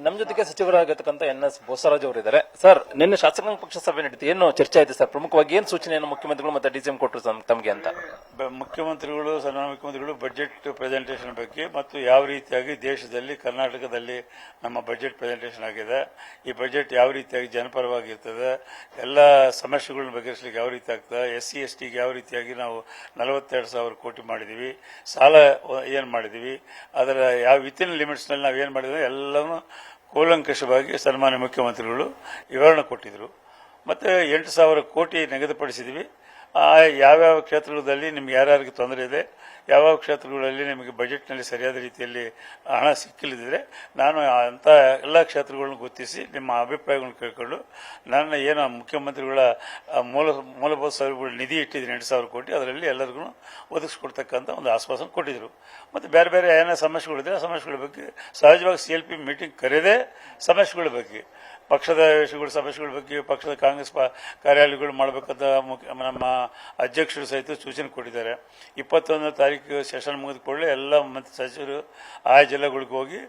ನಮ್ಮ ಜೊತೆಗೆ ಸಚಿವರಾಗಿರ್ತಕ್ಕಂಥ N S Bosaraj ಅವರು ಇದ್ದಾರೆ ಸರ್, ನಿನ್ನೆ ಶಾಸಕಾಂಗ ಪಕ್ಷ ಸಭೆ ನಡೀತು ಏನು ಚರ್ಚೆ ಆಯ್ತು ಸರ್? ಪ್ರಮುಖವಾಗಿ ಏನು ಸೂಚನೆಯನ್ನು ಮುಖ್ಯಮಂತ್ರಿಗಳು ಮತ್ತೆ ಡಿಸಿಎಂ ಕೊಟ್ಟರು ತಮ್- ತಮಗೆ ಅಂತ? ಮುಖ್ಯಮಂತ್ರಿಗಳು ಸನ್ಮಾನ ಮುಖ್ಯಮಂತ್ರಿಗಳು ಬಜೆಟ್ ಪ್ರೆಸೆಂಟೇಷನ್ ಬಗ್ಗೆ ಮತ್ತು ಯಾವ ರೀತಿಯಾಗಿ ದೇಶದಲ್ಲಿ, ಕರ್ನಾಟಕದಲ್ಲಿ ನಮ್ಮ ಬಜೆಟ್ ಪ್ರೆಸೆಂಟೇಷನ್ ಆಗಿದೆ. ಈ ಬಜೆಟ್ ಯಾವ ರೀತಿಯಾಗಿ ಜನಪರವಾಗಿರ್ತದೆ, ಎಲ್ಲ ಸಮಸ್ಯೆಗಳನ್ನ ಬಗೆಹರಿಸಲಿಕ್ಕೆ ಯಾವ ರೀತಿ ಆಗ್ತದೆ ಎಸ್ ಸಿ ಎಸ್ ಟಿಗೆ ಯಾವ ರೀತಿಯಾಗಿ ನಾವು ನಲವತ್ತೆರಡು ಸಾವಿರ ಕೋಟಿ ಮಾಡಿದ್ದೀವಿ ಸಾಲ ಏನು ಮಾಡಿದ್ದೀವಿ ಅದರ ಯಾವ ವಿತಿನ್ ಲಿಮಿಟ್ಸ್ನಲ್ಲಿ ನಾವು ಏನು ಮಾಡಿದ್ವಿ ಎಲ್ಲವೂ ಕೂಲಂಕಷವಾಗಿ ಸನ್ಮಾನ್ಯ ಮುಖ್ಯಮಂತ್ರಿಗಳು ವಿವರಣೆ ಕೊಟ್ಟಿದ್ರು. ಮತ್ತು ಎಂಟು ಸಾವಿರ ಕೋಟಿ ನಿಗದಿಪಡಿಸಿದ್ವಿ. ಯಾವ್ಯಾವ ಕ್ಷೇತ್ರಗಳಲ್ಲಿ ನಿಮ್ಗೆ ಯಾರ್ಯಾರಿಗೆ ತೊಂದರೆ ಇದೆ, ಯಾವ್ಯಾವ ಕ್ಷೇತ್ರಗಳಲ್ಲಿ ನಿಮಗೆ ಬಜೆಟ್ನಲ್ಲಿ ಸರಿಯಾದ ರೀತಿಯಲ್ಲಿ ಹಣ ಸಿಕ್ಕಿಲ್ಲದಿದ್ರೆ ನಾನು ಅಂಥ ಎಲ್ಲ ಕ್ಷೇತ್ರಗಳನ್ನು ಗುರುತಿಸಿ ನಿಮ್ಮ ಅಭಿಪ್ರಾಯಗಳನ್ನು ಕೇಳಿಕೊಂಡು ನನ್ನ ಏನು ಮುಖ್ಯಮಂತ್ರಿಗಳ ಮೂಲ, ಮೂಲಭೂತ ಸೌಲಭ್ಯಗಳ ನಿಧಿ ಇಟ್ಟಿದ್ದೀನಿ ಎಂಟು ಸಾವಿರ ಕೋಟಿ, ಅದರಲ್ಲಿ ಎಲ್ಲರಿಗೂ ಒದಗಿಸ್ಕೊಡ್ತಕ್ಕಂಥ ಒಂದು ಆಶ್ವಾಸನೆ ಕೊಟ್ಟಿದ್ದರು ಮತ್ತು ಬೇರೆ ಬೇರೆ ಏನೇ ಸಮಸ್ಯೆಗಳಿದೆ ಆ ಸಮಸ್ಯೆಗಳ ಬಗ್ಗೆ ಸಹಜವಾಗಿ ಸಿ ಎಲ್ ಪಿ ಮೀಟಿಂಗ್ ಕರೆದೇ ಸಮಸ್ಯೆಗಳ ಬಗ್ಗೆ ಪಕ್ಷದ ವಿಷಯಗಳ ಸಮಸ್ಯೆಗಳ ಬಗ್ಗೆ, ಪಕ್ಷದ ಕಾಂಗ್ರೆಸ್ ಕಾರ್ಯಾಲಯಗಳು ಮಾಡಬೇಕಂತ ನಮ್ಮ ಅಧ್ಯಕ್ಷರು ಸಹಿತ ಸೂಚನೆ ಕೊಟ್ಟಿದ್ದಾರೆ. ಇಪ್ಪತ್ತೊಂದನೇ ತಾರೀಕು ಸೆಷನ್ ಮುಗಿದ ಕೂಡಲೇ ಎಲ್ಲ ಮಂತ್ರಿ ಸಚಿವರು ಆಯಾ ಜಿಲ್ಲೆಗಳಿಗೆ ಹೋಗಿ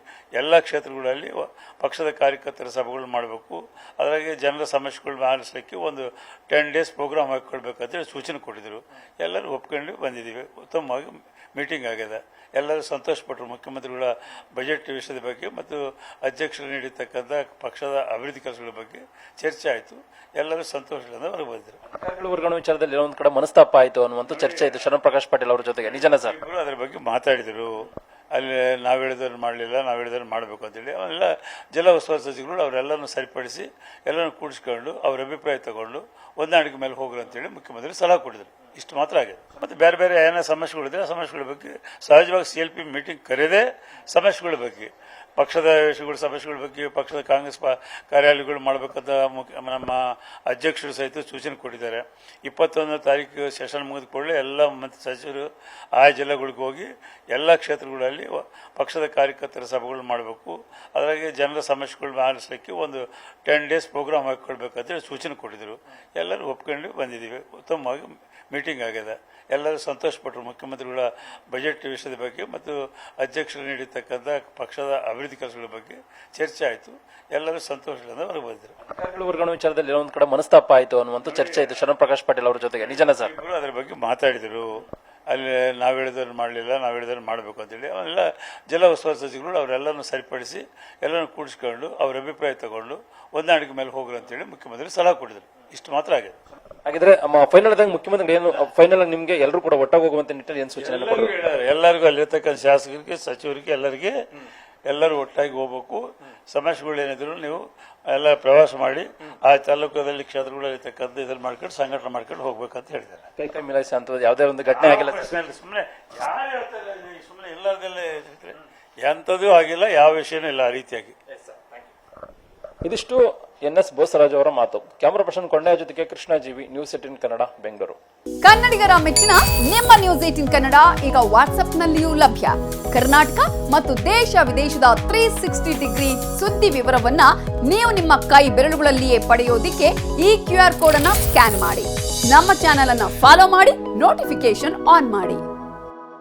ಎಲ್ಲ ಕ್ಷೇತ್ರಗಳಲ್ಲಿ ಪಕ್ಷದ ಕಾರ್ಯಕರ್ತರ ಸಭೆಗಳು ಮಾಡಬೇಕು. ಅದರಾಗೆ ಜನರ ಸಮಸ್ಯೆಗಳನ್ನ ಆಲಿಸಲಿಕ್ಕೆ ಒಂದು ಟೆನ್ ಡೇಸ್ ಪ್ರೋಗ್ರಾಮ್ ಹಾಕೊಳ್ಬೇಕಂತೇಳಿ ಸೂಚನೆ ಕೊಟ್ಟಿದ್ದರು ಎಲ್ಲರೂ ಒಪ್ಕೊಂಡು ಬಂದಿದ್ದೀವಿ. ಉತ್ತಮವಾಗಿ ಮೀಟಿಂಗ್ ಆಗಿದೆ. ಎಲ್ಲರೂ ಸಂತೋಷಪಟ್ಟರು. ಮುಖ್ಯಮಂತ್ರಿಗಳ ಬಜೆಟ್ ವಿಷಯದ ಬಗ್ಗೆ ಮತ್ತು ಅಧ್ಯಕ್ಷರು ನೀಡಿರ್ತಕ್ಕಂಥ ಪಕ್ಷದ ಅಭಿವೃದ್ಧಿ ಕೆಲಸಗಳ ಬಗ್ಗೆ ಚರ್ಚೆ ಆಯಿತು. ಎಲ್ಲರೂ ಸಂತೋಷದಿಂದ ಹೊರಗೆ ಬಂದಿದ್ರು ಅಧಿಕಾರಿಗಳ ವರ್ಗಾವಣೆ ವಿಚಾರದಲ್ಲಿ ಒಂದು ಕಡೆ ಮನಸ್ತಾಪ ಆಯಿತು ಅನ್ನುವಂಥ ಚರ್ಚೆ ಆಯಿತು. ಶರಣ ಪ್ರಕಾಶ್ ಪಾಟೀಲ್ ಅವರ ಜೊತೆಗೆ. ನಿಜನ ಸರ್? ಇಬ್ಬರು ಅದರ ಬಗ್ಗೆ ಮಾತಾಡಿದರು. ಅಲ್ಲಿ ನಾವು ಹೇಳಿದವ್ರು ಮಾಡಲಿಲ್ಲ ನಾವು ಹೇಳಿದವ್ರು ಮಾಡಬೇಕು ಅಂತೇಳಿ. ಅವೆಲ್ಲ ಜಿಲ್ಲಾ ಉಸ್ತುವಾರಿ ಸಚಿವರು ಅವರೆಲ್ಲರನ್ನು ಸರಿಪಡಿಸಿ ಎಲ್ಲರನ್ನು ಕೂಡಿಸ್ಕೊಂಡು ಅವ್ರ ಅಭಿಪ್ರಾಯ ತಗೊಂಡು ಹೊಂದಾಣಿಕೆ ಮೇಲೆ ಹೋಗ್ರು ಅಂತೇಳಿ ಮುಖ್ಯಮಂತ್ರಿ ಸಲಹೆ ಕೊಟ್ಟಿದ್ರು. ಇಷ್ಟು ಮಾತ್ರ ಆಗಿದೆ. ಮತ್ತು ಬೇರೆ ಬೇರೆ ಏನೋ ಸಮಸ್ಯೆಗಳಿದ್ರೆ ಆ ಸಮಸ್ಯೆಗಳ ಬಗ್ಗೆ ಸಹಜವಾಗಿ ಸಿ ಎಲ್ ಪಿ ಮೀಟಿಂಗ್ ಕರೆದೇ ಸಮಸ್ಯೆಗಳ ಬಗ್ಗೆ ಪಕ್ಷದ ವಿಷಯಗಳು ಸಮಸ್ಯೆಗಳ ಬಗ್ಗೆ ಪಕ್ಷದ ಕಾಂಗ್ರೆಸ್ ಕಾರ್ಯಾಲಯಗಳು ಮಾಡಬೇಕಂತ ಮುಖ್ಯ, ನಮ್ಮ ಅಧ್ಯಕ್ಷರು ಸಹಿತ ಸೂಚನೆ ಕೊಟ್ಟಿದ್ದಾರೆ. ಇಪ್ಪತ್ತೊಂದನೇ ತಾರೀಕು ಸೆಷನ್ ಮುಗಿದ ಕೂಡಲೇ ಎಲ್ಲ ಮತ್ತು ಸಚಿವರು ಆಯಾ ಜಿಲ್ಲೆಗಳಿಗೆ ಹೋಗಿ ಎಲ್ಲ ಕ್ಷೇತ್ರಗಳಲ್ಲಿ ಪಕ್ಷದ ಕಾರ್ಯಕರ್ತರ ಸಭೆಗಳು ಮಾಡಬೇಕು. ಅದರಾಗೆ ಜನರ ಸಮಸ್ಯೆಗಳನ್ನ ಆಲಿಸಲಿಕ್ಕೆ ಒಂದು ಟೆನ್ ಡೇಸ್ ಪ್ರೋಗ್ರಾಮ್ ಹಾಕ್ಕೊಳ್ಬೇಕಂತೇಳಿ ಸೂಚನೆ ಕೊಟ್ಟಿದ್ದರು ಎಲ್ಲರೂ ಒಪ್ಕೊಂಡು ಬಂದಿದ್ದೀವಿ. ಉತ್ತಮವಾಗಿ ಮೀಟಿಂಗ್ ಆಗಿದೆ. ಎಲ್ಲರೂ ಸಂತೋಷಪಟ್ಟರು. ಮುಖ್ಯಮಂತ್ರಿಗಳ ಬಜೆಟ್ ವಿಷಯದ ಬಗ್ಗೆ ಮತ್ತು ಅಧ್ಯಕ್ಷರು ನೀಡಿರ್ತಕ್ಕಂಥ ಪಕ್ಷದ ಅಭಿವೃದ್ಧಿ ಕೆಲಸಗಳ ಬಗ್ಗೆ ಚರ್ಚೆ ಆಯಿತು. ಎಲ್ಲರೂ ಸಂತೋಷದಿಂದ ಹೊರಗೆ ಬಂದಿದ್ರು. ಅಧಿಕಾರಿಗಳ ವರ್ಗಾವಣೆ ವಿಚಾರದಲ್ಲಿ ಒಂದು ಕಡೆ ಮನಸ್ತಾಪ ಆಯಿತು ಅನ್ನುವಂಥ ಚರ್ಚೆ ಆಯಿತು. ಶರಣ್ ಪ್ರಕಾಶ್ ಪಾಟೀಲ್ ಅವರ ಜೊತೆಗೆ. ನಿಜನ ಸರ್? ಅದ್ರ ಅದರ ಬಗ್ಗೆ ಮಾತಾಡಿದರು. ಅಲ್ಲಿ ನಾವು ಹೇಳಿದವ್ರು ಮಾಡಲಿಲ್ಲ ನಾವು ಹೇಳಿದವ್ರು ಮಾಡಬೇಕು ಅಂತೇಳಿ. ಅವೆಲ್ಲ ಜಿಲ್ಲಾ ಉಸ್ತುವಾರಿ ಸಚಿವರು ಅವರೆಲ್ಲರನ್ನು ಸರಿಪಡಿಸಿ ಎಲ್ಲರನ್ನು ಕೂಡಿಸ್ಕೊಂಡು ಅವ್ರ ಅಭಿಪ್ರಾಯ ತಗೊಂಡು ಹೊಂದಾಣಿಕೆ ಮೇಲೆ ಹೋಗ್ರು ಅಂತೇಳಿ ಮುಖ್ಯಮಂತ್ರಿ ಸಲಹೆ ಕೊಟ್ಟಿದ್ರು. ಇಷ್ಟು ಮಾತ್ರ ಆಗಿದೆ ಹಾಗಿದ್ರೆ ಫೈನಲ್ ಆದಾಗ ಮುಖ್ಯಮಂತ್ರಿ ಏನು ಫೈನಲ್ ಆಗಿ ನಿಮಗೆ ಎಲ್ಲರೂ ಕೂಡ ಒಟ್ಟಾಗಿ ಹೋಗುವಂತ ನಿಟ್ಟಿನಲ್ಲಿ ಏನು ಸೂಚನೆ. ಎಲ್ಲರಿಗೂ ಅಲ್ಲಿರ್ತಕ್ಕಂಥ ಶಾಸಕರಿಗೆ ಸಚಿವರಿಗೆ ಎಲ್ಲರಿಗೆ ಎಲ್ಲರೂ ಒಟ್ಟಾಗಿ ಹೋಗ್ಬೇಕು. ಸಮಸ್ಯೆಗಳೇನಿದ್ರು ನೀವು ಎಲ್ಲ ಪ್ರವಾಸ ಮಾಡಿ ಆ ತಾಲೂಕದಲ್ಲಿ ಕ್ಷೇತ್ರಗಳಲ್ಲಿರ್ತಕ್ಕಂಥ ಇದನ್ನು ಮಾಡ್ಕೊಂಡು ಸಂಘಟನೆ ಮಾಡ್ಕೊಂಡು ಹೋಗ್ಬೇಕಂತ ಹೇಳಿದ್ದಾರೆ. ಕೈ ಕೈ ಮಿಲಾಯಿಸಿ ಅಂತ ಯಾವುದೇ ಒಂದು ಘಟನೆ ಆಗಿಲ್ಲ. ಸುಮ್ಮನೆ ಯಾರು ಹೇಳ್ತಾರೆ ಸುಮ್ಮನೆ ಎಲ್ಲರದಲ್ಲೇ ಎಂಥದೂ ಆಗಿಲ್ಲ ಯಾವ ವಿಷಯನೂ ಇಲ್ಲ ಆ ರೀತಿಯಾಗಿ. ಇದಿಷ್ಟು ಎನ್ ಎಸ್ ಬೋಸರಾಜ್ ಅವರ ಮಾತು. ಕ್ಯಾಮರಾ ಪರ್ಸನ್ ಕೊಂಡೆಯ ಜೊತೆಗೆ ಕೃಷ್ಣ ಜೀವಿ ನ್ಯೂಸ್ ಏಟಿನ್ ಕನ್ನಡ, ಬೆಂಗಳೂರು. ಕನ್ನಡಿಗರ ಮೆಚ್ಚಿನ ನಿಮ್ಮ ನ್ಯೂಸ್ ಏಟಿನ್ ಕನ್ನಡ ಈಗ ವಾಟ್ಸ್ಆಪ್ನಲ್ಲಿಯೂ ಲಭ್ಯ. ಕರ್ನಾಟಕ ಮತ್ತು ದೇಶ ವಿದೇಶದ ತ್ರೀ ಸಿಕ್ಸ್ಟಿ ಡಿಗ್ರಿ ಸುದ್ದಿ ವಿವರವನ್ನ ನೀವು ನಿಮ್ಮ ಕೈ ಬೆರಳುಗಳಲ್ಲಿಯೇ ಪಡೆಯೋದಿಕ್ಕೆ ಈ ಕ್ಯೂ ಆರ್ ಕೋಡ್ ಅನ್ನ ಸ್ಕ್ಯಾನ್ ಮಾಡಿ. ನಮ್ಮ ಚಾನೆಲ್ ಅನ್ನ ಫಾಲೋ ಮಾಡಿ ನೋಟಿಫಿಕೇಶನ್ ಆನ್ ಮಾಡಿ.